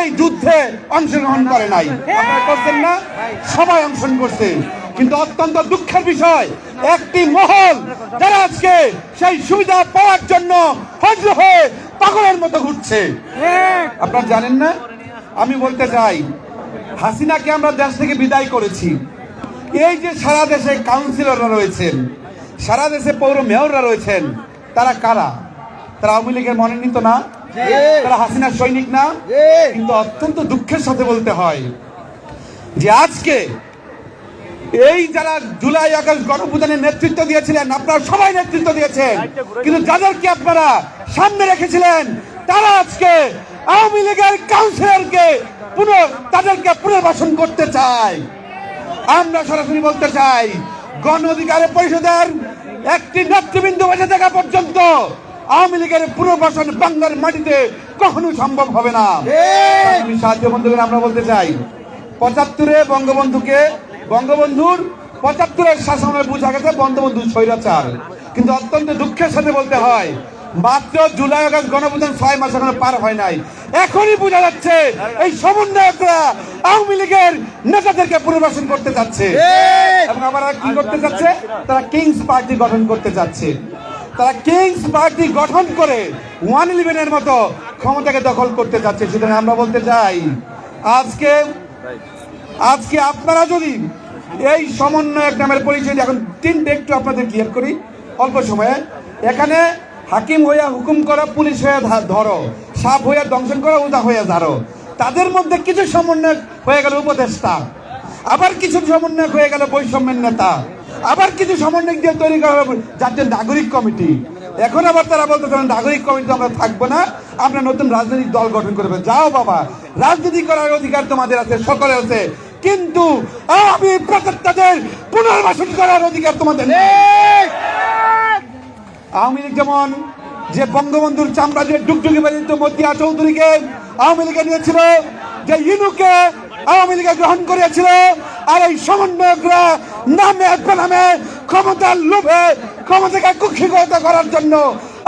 এই যুদ্ধে অংশগ্রহণ করে নাই। আপনারা করছেন না? সবাই অংশগ্রহণ করছে। কিন্তু অত্যন্ত দুঃখের বিষয় একটি মহল যারা আজকে সেই সুবিধা পাওয়ার জন্য হজ্র হয়ে পাগলের মতো ঘুরছে। আপনারা জানেন না? আমি বলতে চাই হাসিনাকে আমরা দেশ থেকে বিদায় করেছি। এই যে সারা দেশে কাউন্সিলররা রয়েছেন সারা দেশে পৌর মেয়ররা রয়েছেন তারা কারা? তারা আওয়ামী লীগের মনোনীত না? তারা হাসিনার সৈনিক না? কিন্তু অত্যন্ত দুঃখের সাথে বলতে হয় যে আজকে এই যারা জুলাই আগস্ট গণপ্রদানের নেতৃত্ব দিয়েছিলেন আপনারা সবাই নেতৃত্ব দিয়েছেন। কিন্তু যাদেরকে আপনারা সামনে রেখেছিলেন তারা আজকে আওয়ামী লীগের কাউন্সিলরকে পুনঃ তাদেরকে পুনর্বাসন করতে চায়। আমরা সরাসরি বলতে চাই গণ অধিকার পরিষদের একটি নেতৃবৃন্দ বেঁচে থাকা পর্যন্ত আওয়ামী লীগের পুনর্বাসন বাংলার মাটিতে কখনো সম্ভব হবে না। আমি সাহায্য বন্ধুকে আমরা বলতে চাই পঁচাত্তরে বঙ্গবন্ধুকে বঙ্গবন্ধুর পঁচাত্তরের শাসনে বোঝা গেছে বঙ্গবন্ধু স্বৈরাচার। কিন্তু অত্যন্ত দুঃখের সাথে বলতে হয় মাত্র জুলাই আগস্ট গণপ্রধান ছয় মাস এখনও পার হয় নাই। এখনই বোঝা যাচ্ছে এই সমন্বয়করা আওয়ামী লীগের নেতাদেরকে পুনর্বাসন করতে যাচ্ছে এবং আবার কি করতে যাচ্ছে তারা কিংস পার্টি গঠন করতে যাচ্ছে তারা কিংস পার্টি গঠন করে ওয়ান ইলেভেনের মতো ক্ষমতাকে দখল করতে যাচ্ছে। সুতরাং আমরা বলতে চাই, আজকে আজকে আপনারা যদি এই সমন্বয়ক নামের পরিচয় এখন তিনটে একটু আপনাদের ক্লিয়ার করি, অল্প সময়ে। এখানে হাকিম হইয়া হুকুম করা, পুলিশ ধা- ধরো। সাপ হইয়া দংশন করা, উদা হইয়া ধরো তাদের মধ্যে কিছু সমন্বয়ক হয়ে গেল উপদেষ্টা। আবার কিছু সমন্বয়ক হয়ে গেল বৈষম্যের নেতা। আবার কিছু সমন্বয়ক দিয়ে তৈরি করা হলো জাতীয় নাগরিক কমিটি। এখন আবার তারা বলতে চান নাগরিক কমিটি আমরা থাকব না। আমরা নতুন রাজনৈতিক দল গঠন করবে। যাও বাবা রাজনীতি করার অধিকার তোমাদের আছে সকলের আছে। কিন্তু আমি প্রত্যেকটাদের পুনর্বাসন করার অধিকার তোমাদের নেই। আওয়ামী লীগ যেমন যে বঙ্গবন্ধুর চামড়া দিয়ে ডুগডুগি বাজিত মতিয়া চৌধুরীকে আওয়ামী লীগে নিয়েছিল যে ইনুকে আওয়ামী লীগে গ্রহণ করিয়েছিল আর এই সমন্বয়করা নামে নামে ক্ষমতার লোভে, ক্ষমতাকে কুক্ষিগত করার জন্য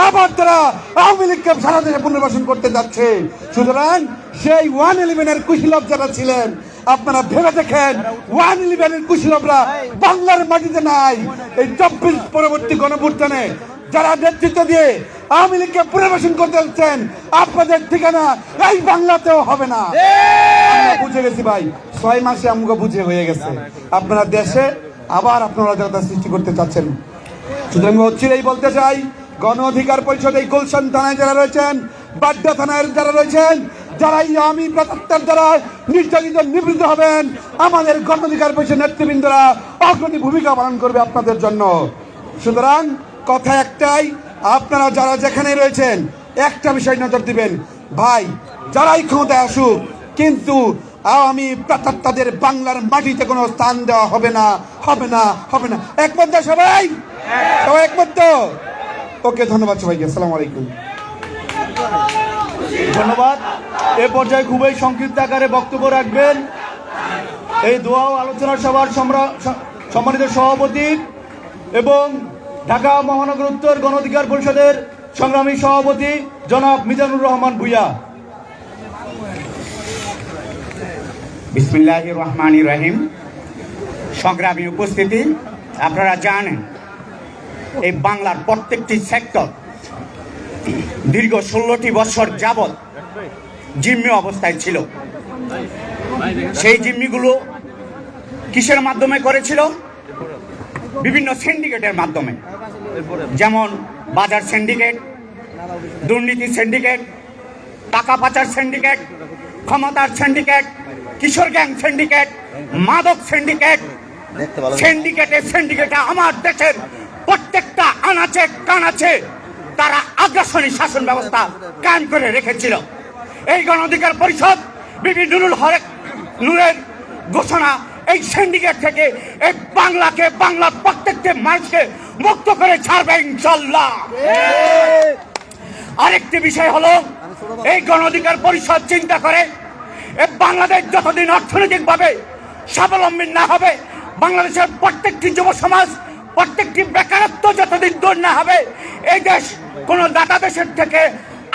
আবার তারা আওয়ামী লীগকে সারা দেশে পুনর্বাসন করতে যাচ্ছে। সুতরাং সেই ওয়ান ইলেভেনের কুশীলভ যারা ছিলেন, আপনারা ভেবে দেখেন, ওয়ান ইলেভেনের কুশীলভরা বাংলার মাটিতে নাই। এই চব্বিশ পরবর্তী গণভুত্থানে যারা নেতৃত্ব দিয়ে আওয়ামী লীগকে পুনর্বাসন করতে হচ্ছেন আপনাদের ঠিকানা এই বাংলাতেও হবে না। বুঝে গেছি ভাই ছয় মাসে আমাকে বুঝে হয়ে গেছে। আপনারা দেশে আবার আপনারা অরাজকতা সৃষ্টি করতে চাচ্ছেন। সুতরাং হচ্ছিলেই বলতে চাই, গণ অধিকার পরিষদ এই গুলশান থানায় যারা রয়েছেন, বাড্ডা থানায় যারা রয়েছেন যারা এই আমি প্রতাত্তার দ্বারা নির্যাতিত নিবৃত্ত হবেন, আমাদের গণ অধিকার পরিষদ নেতৃবৃন্দরা অগ্রণী ভূমিকা পালন করবে আপনাদের জন্য। সুতরাং কথা একটাই, আপনারা যারা যেখানে রয়েছেন, একটা বিষয় নজর দিবেন। ভাই, যারাই ক্ষমতায় আসুক, কিন্তু আওয়ামী প্রাতাত্তাদের বাংলার মাটিতে কোনো স্থান দেওয়া হবে না হবে না হবে না। একমত সবাই? সবাই একমত? তো ওকে, ধন্যবাদ সবাইকে, আসসালামু আলাইকুম। ধন্যবাদ। এ পর্যায়ে খুবই সংক্ষিপ্ত আকারে বক্তব্য রাখবেন। এই দোয়া ও আলোচনা সভার সম্মানিত সভাপতি এবং ঢাকা মহানগর উত্তর গণ অধিকার পরিষদের সংগ্রামী সভাপতি জনাব মিজানুর রহমান ভুইয়া। বিসমিল্লাহ রহমান রহিম সংগ্রামী উপস্থিতি, আপনারা জানেন, এই বাংলার প্রত্যেকটি সেক্টর দীর্ঘ ষোলোটি বছর যাবৎ জিম্মি অবস্থায় ছিল। সেই জিম্মিগুলো কিসের মাধ্যমে করেছিল? বিভিন্ন সিন্ডিকেটের মাধ্যমে। যেমন বাজার সিন্ডিকেট দুর্নীতি সিন্ডিকেট টাকা পাচার সিন্ডিকেট ক্ষমতার সিন্ডিকেট কিশোর গ্যাং সিন্ডিকেট মাদক সিন্ডিকেট সিন্ডিকেটে সিন্ডিকেটে আমার দেশের প্রত্যেকটা আনাচে কানাচে তারা আগ্রাসনী শাসন ব্যবস্থা কায়েম করে রেখেছিল। এই গণ অধিকার পরিষদ বিবি নুরুল হরেক নূরের ঘোষণা এই সিন্ডিকেট থেকে এই বাংলাকে বাংলার প্রত্যেকটি মানুষকে মুক্ত করে ছাড়বে ইনশাল্লাহ আরেকটি বিষয় হলো এই গণ অধিকার পরিষদ চিন্তা করে বাংলাদেশ যতদিন অর্থনৈতিকভাবে স্বাবলম্বী না হবে, বাংলাদেশের প্রত্যেকটি যুব সমাজ, প্রত্যেকটি বেকারত্ব যতদিন দূর না হবে, এই দেশ কোনো দাতা দেশের থেকে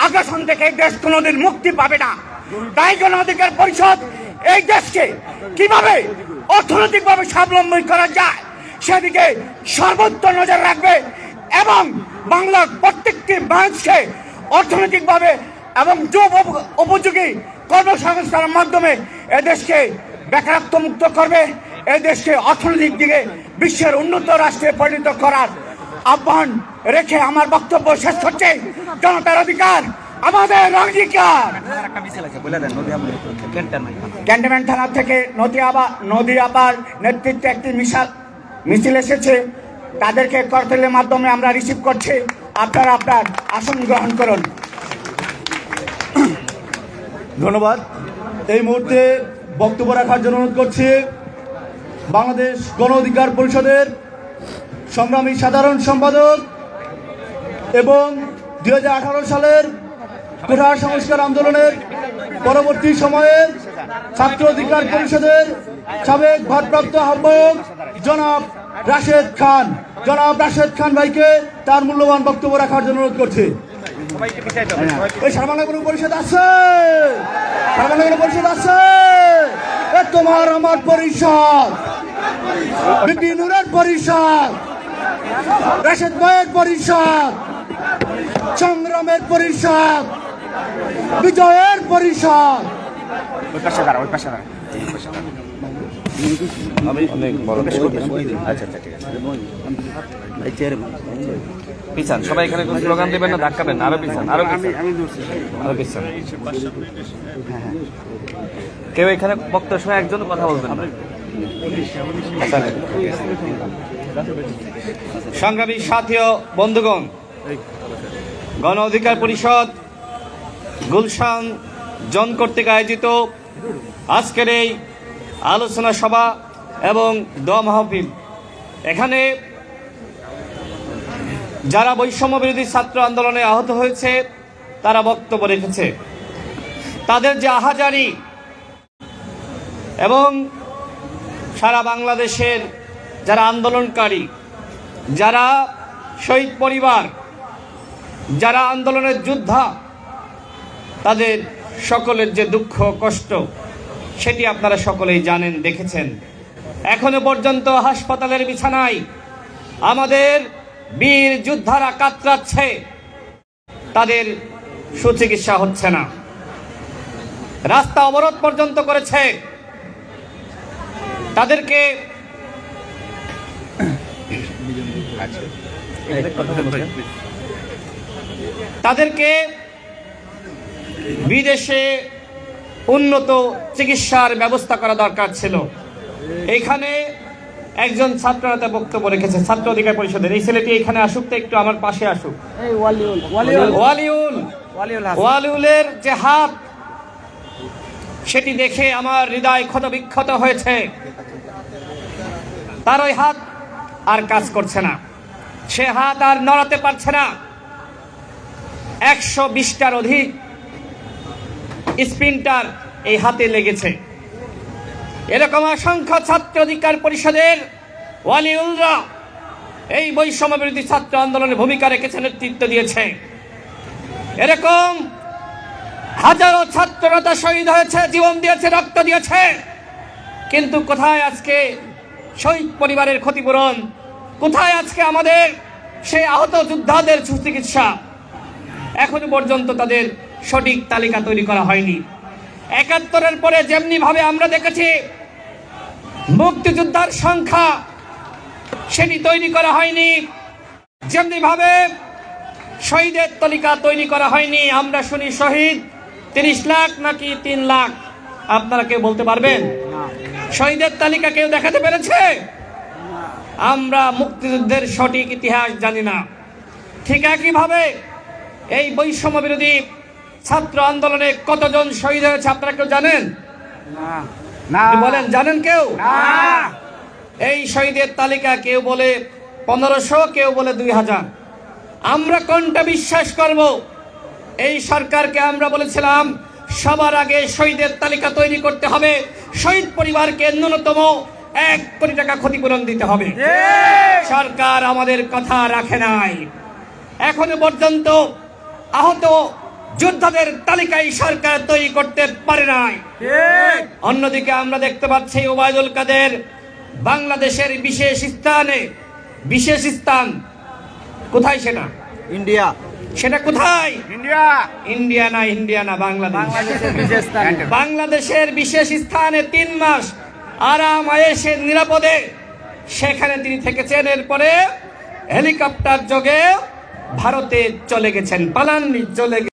আগ্রাসন থেকে এই দেশ কোনোদিন মুক্তি পাবে না। তাই গণ অধিকার পরিষদ এই দেশকে কীভাবে অর্থনৈতিকভাবে স্বাবলম্বী করা যায় সেদিকে সর্বোচ্চ নজর রাখবে এবং বাংলার প্রত্যেকটি মানুষকে অর্থনৈতিকভাবে এবং যুব উপ- উপযোগী কর্মসংস্থানের মাধ্যমে এদেশকে বেকারত্ব মুক্ত করবে, এদেশকে অর্থনৈতিক দিকে বিশ্বের উন্নত রাষ্ট্রে পরিণত করার আহ্বান রেখে আমার বক্তব্য শেষ হচ্ছে জনতার অধিকার, আমাদের অঙ্গীকার। ক্যান্টনমেন্ট থানা থেকে নদী আবার নদী আবার নেতৃত্বে একটি মিশাল, মিছিল এসেছে। তাদেরকে করতেলের মাধ্যমে আমরা রিসিভ করছি। আপনারা আপনার আসন গ্রহণ করুন। ধন্যবাদ। এই মুহূর্তে বক্তব্য রাখার জন্য অনুরোধ করছি, বাংলাদেশ গণ অধিকার পরিষদের সংগ্রামী সাধারণ সম্পাদক এবং দু হাজার আঠারো সালের কোঠা সংস্কার আন্দোলনের পরবর্তী সময়ে ছাত্র অধিকার পরিষদের সাবেক ভারপ্রাপ্ত আহ্বায়ক জনাব রাশেদ খান। জনাব রাশেদ খান ভাইকে তার মূল্যবান বক্তব্য রাখার জন্য অনুরোধ করছি। ওই সারবাংলা পরিষদ আছে? সারবাংলা পরিষদ আছে? এ তোমার আমার পরিষদ। বিপিনুরের পরিষদ। রাশেদ ভাইয়ের পরিষদ। সংগ্রামের পরিষদ। বিজয়ের পরিষদ। পিছান সবাই এখানে কোনো স্লোগান দেবেন না ধাক্কাবেন না আরও পিছান আরও আরও পিছান। কেউ এখানে বক্তব্য সময় একজন কথা বলবেন না। সংগ্রামী সাথী ও বন্ধুগণ গণ অধিকার পরিষদ গুলশান জন কর্তৃক আয়োজিত আজকের এই আলোচনা সভা এবং দ মাহফিল। এখানে যারা বৈষম্য বিরোধী ছাত্র আন্দোলনে আহত হয়েছে, তারা বক্তব্য রেখেছে। তাদের যে আহাজারি এবং সারা বাংলাদেশের যারা আন্দোলনকারী, যারা শহীদ পরিবার, যারা আন্দোলনের যোদ্ধা, তাদের সকলের যে দুঃখ, কষ্ট, সেটি আপনারা সকলেই জানেন, দেখেছেন। এখনও পর্যন্ত হাসপাতালের বিছানায় আমাদের বীর যোদ্ধারা কাতরাচ্ছে। তাদের সুচিকিৎসা হচ্ছে না। রাস্তা অবরোধ পর্যন্ত করেছে। তাদেরকে তাদেরকে বিদেশে উন্নত চিকিৎসার ব্যবস্থা করা দরকার ছিল। এখানে একজন ছাত্র নেতা বক্তব্য রেখেছে ছাত্র অধিকার পরিষদের। এই ছেলেটি এখানে আসুক তো একটু আমার পাশে আসুক। ওয়ালিউল ওয়ালিউলের যে হাত সেটি দেখে আমার হৃদয় ক্ষত বিক্ষত হয়েছে। তার ওই হাত আর কাজ করছে না। সে হাত আর নড়াতে পারছে না। একশো বিশটার অধিক স্পিনটার এই হাতে লেগেছে। এরকম অসংখ্য ছাত্র অধিকার পরিষদের ওয়ালিউলরা এই বৈষম্য বিরোধী ছাত্র আন্দোলনে ভূমিকা রেখেছে, নেতৃত্ব দিয়েছে। এরকম হাজারো ছাত্রনেতা শহীদ হয়েছে, জীবন দিয়েছে, রক্ত দিয়েছে। কিন্তু কোথায় আজকে শহীদ পরিবারের ক্ষতিপূরণ? কোথায় আজকে আমাদের সেই আহত যোদ্ধাদের সুচিকিৎসা? এখনও পর্যন্ত তাদের সঠিক তালিকা তৈরি করা হয়নি। একাত্তরের পরে যেমনি ভাবে আমরা দেখেছি মুক্তিযোদ্ধার সংখ্যা সেটি তৈরি করা হয়নি। যেমনি ভাবে শহীদের তালিকা তৈরি করা হয়নি, আমরা শুনি শহীদ তিরিশ লাখ নাকি তিন লাখ। আপনারা কেউ বলতে পারবেন? শহীদের তালিকা কেউ দেখাতে পেরেছে? আমরা মুক্তিযুদ্ধের সঠিক ইতিহাস জানি না। ঠিক একইভাবে এই বৈষম্য বিরোধী ছাত্র আন্দোলনে কতজন শহীদ হয়েছে, আপনারা কেউ জানেন? বলেন জানেন কেউ? এই শহীদের তালিকা কেউ বলে পনেরোশো কেউ বলে দুই হাজার আমরা কোনটা বিশ্বাস করব? এই সরকারকে আমরা বলেছিলাম সবার আগে শহীদের তালিকা তৈরি করতে হবে। শহীদ পরিবারকে ন্যূনতম এক কোটি টাকা ক্ষতিপূরণ দিতে হবে। সরকার আমাদের কথা রাখে নাই। এখনও পর্যন্ত আহত যোদ্ধাদের তালিকায় সরকার তৈরি করতে পারে নাই। অন্যদিকে আমরা দেখতে পাচ্ছি ওবায়দুল কাদের বাংলাদেশের বিশেষ স্থানে বিশেষ স্থান কোথায় সেটা? ইন্ডিয়া। সেটা কোথায়? ইন্ডিয়া। ইন্ডিয়া না ইন্ডিয়া না বাংলাদেশ। বাংলাদেশের বিশেষ স্থানে। বাংলাদেশের বিশেষ স্থানে তিন মাস আরাম আয়েসে নিরাপদে। সেখানে তিনি থেকেছেন এরপরে হেলিকপ্টার যোগে ভারতে চলে গেছেন পালাননি চলে